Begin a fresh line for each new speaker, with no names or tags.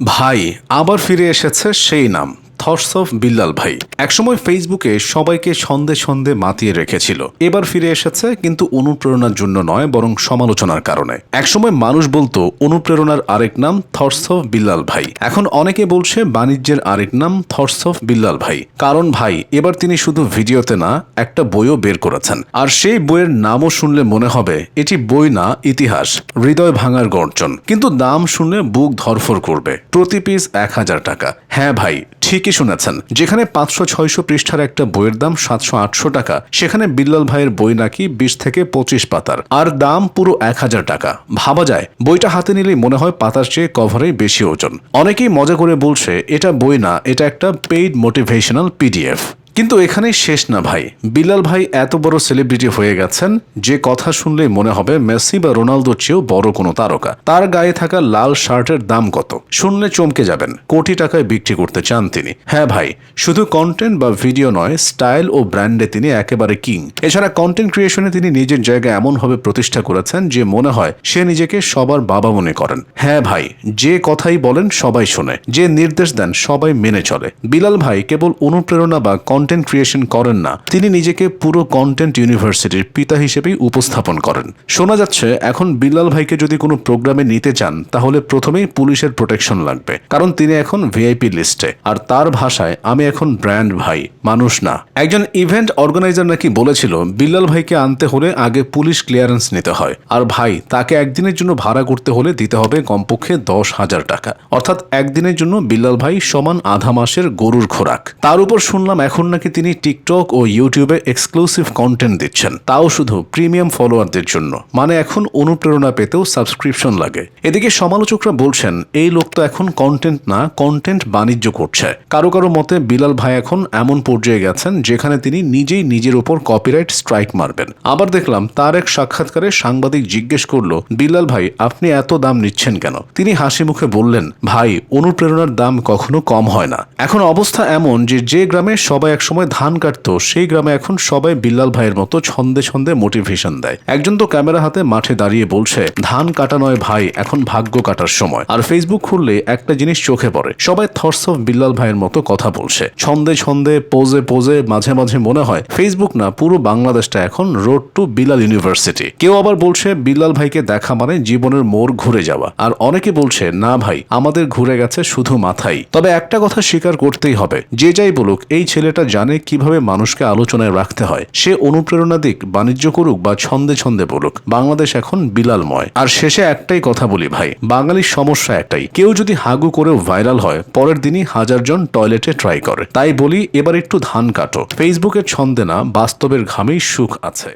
ভাই আবার ফিরে এসেছে সেই নাম। থটস অফ বিল্লাল ভাই একসময় ফেসবুকে সবাইকে ছন্দে ছন্দে মাতিয়ে রেখেছিল। এবার ফিরে এসেছে, কিন্তু অনুপ্রেরণার জন্য নয়, বরং সমালোচনার কারণে। একসময় মানুষ বলতো, অনুপ্রেরণার আরেক নাম থটস অফ বিল্লাল ভাই। এখন অনেকে বলছে, বাণিজ্যের আরেক নাম থটস অফ বিল্লাল ভাই। কারণ ভাই, এবার তিনি শুধু ভিডিওতে না, একটা বইও বের করেছেন। আর সেই বইয়ের নামও শুনলে মনে হবে, এটি বই না, ইতিহাস। হৃদয় ভাঙার গর্জন। কিন্তু দাম শুনলে বুক ধরফর করবে। প্রতি পিস এক হাজার টাকা। হ্যাঁ ভাই ঠিকই শুনেছেন। যেখানে পাঁচশো ছয়শো পৃষ্ঠার একটা বইয়ের দাম সাতশো আটশো টাকা, সেখানে বিল্লাল ভাইয়ের বই নাকি বিশ থেকে পঁচিশ পাতার। আর দাম পুরো এক হাজার টাকা। ভাবা যায়, বইটা হাতে নিলেই মনে হয় পাতার চেয়ে কভারে বেশি ওজন। অনেকেই মজা করে বলছে, এটা বই না, এটা একটা পেইড মোটিভেশনাল পিডিএফ কিন্তু এখানেই শেষ না ভাই। বিলাল ভাই এত বড় সেলিব্রিটি হয়ে গেছেন, যে কথা শুনলেই মনে হবে মেসি বা রোনালদোর চেয়েও বড় কোনো তারকা। তার গায়ে থাকা লাল শার্টের দাম কত? শুনলে চমকে যাবেন। কোটি টাকায় বিক্রি করতে চান তিনি। হ্যাঁ ভাই, শুধু কন্টেন্ট বা ভিডিও নয় স্টাইল ও ব্র্যান্ডে তিনি একেবারে কিং এছাড়া কন্টেন্ট ক্রিয়েশনে তিনি নিজের জায়গা এমনভাবে প্রতিষ্ঠা করেছেন, যে মনে হয় সে নিজেকে সবার বাবা মনে করেন। হ্যাঁ ভাই, যে কথাই বলেন সবাই শোনে। যে নির্দেশ দেন সবাই মেনে চলে। বিলাল ভাই কেবল অনুপ্রেরণা বা কন্টেন্ট ক্রিয়েশন করেন না, তিনি নিজেকে পুরো কন্টেন্ট ইউনিভার্সিটির পিতা হিসেবেই উপস্থাপন করেন। শোনা যাচ্ছে, এখন বিল্লাল ভাইকে যদি কোনো প্রোগ্রামে নিতে চান, তাহলে প্রথমেই পুলিশের প্রোটেকশন লাগবে, কারণ তিনি এখন ভিআইপি লিস্টে আর তার ভাষায়, আমি এখন ব্র্যান্ড ভাই, মানুষ না। একজন ইভেন্ট অর্গানাইজার নাকি বলেছিল, বিল্লাল ভাইকে আনতে হলে আগে পুলিশ ক্লিয়ারেন্স নিতে হয়। আর ভাই, তাকে একদিনের জন্য ভাড়া করতে হলে দিতে হবে কমপক্ষে দশ হাজার টাকা। অর্থাৎ একদিনের জন্য বিল্লাল ভাই সমান আধা মাসের গরুর খোরাক। তার উপর শুনলাম, এখন নাকি তিনি টিকটক ও ইউটিউবে এক্সক্লুসিভ কন্টেন্ট দিচ্ছেন। তাও শুধু প্রিমিয়াম ফলোয়ারদের জন্য। মানে এখন অনুপ্রেরণা পেতেও সাবস্ক্রিপশন লাগে। এদিকে সমালোচকরা বলছেন, এই লোক তো এখন কন্টেন্ট না কন্টেন্ট বাণিজ্য করছে। কারও কারও মতে বিলাল ভাই এখন এমন পর্যায়ে গেছেন যেখানে তিনি নিজেই নিজের ওপর কপিরাইট স্ট্রাইক মারবেন। আবার দেখলাম তার এক সাক্ষাৎকারে সাংবাদিক জিজ্ঞেস করল, বিলাল ভাই, আপনি এত দাম নিচ্ছেন কেন? তিনি হাসি মুখে বললেন, ভাই, অনুপ্রেরণার দাম কখনো কম হয় না। এখন অবস্থা এমন যে যে গ্রামে সবাই একসময় ধান কাটতো, সেই গ্রামে এখন সবাই বিল্লাল ভাইয়ের মতো ছন্দে ছন্দে মোটিভেশন দেয়। একজন তো ক্যামেরা হাতে মাঠে দাঁড়িয়ে বলছে, ধান কাটা নয় ভাই, এখন ভাগ্য কাটার সময়। আর ফেসবুক খুললে একটা জিনিস চোখে পড়ে, সবাই থটস অফ বিল্লাল ভাইয়ের মতো কথা বলছে। ছন্দে ছন্দে পোজে পোজে মাঝে মাঝে মনে হয় ফেসবুক না, পুরো বাংলাদেশটা এখন রোড টু বিল্লাল ইউনিভার্সিটি কেউ আবার বলছে, বিল্লাল ভাইকে দেখা মানে জীবনের মোড় ঘুরে যাওয়া। আর অনেকে বলছে, না ভাই, আমাদের ঘুরে গেছে শুধু মাথায়। তবে একটা কথা স্বীকার করতেই হবে, যে যাই বলুক, এই ছেলেটা জানে কীভাবে মানুষকে আলোচনায় রাখতে হয়। সে অনুপ্রেরণা দিক, বাণিজ্য করুক বা ছন্দে ছন্দে বলুক, বাংলাদেশ এখন বিলালময়। আর শেষে একটাই কথা বলি ভাই, বাঙালির সমস্যা একটাই। কেউ যদি হাগু করেও ভাইরাল হয়, পরের দিনই হাজার জন টয়লেটে ট্রাই করে। তাই বলি, এবার একটু ধান কাটো। ফেসবুকের ছন্দে না, বাস্তবের ঘামেই সুখ আছে।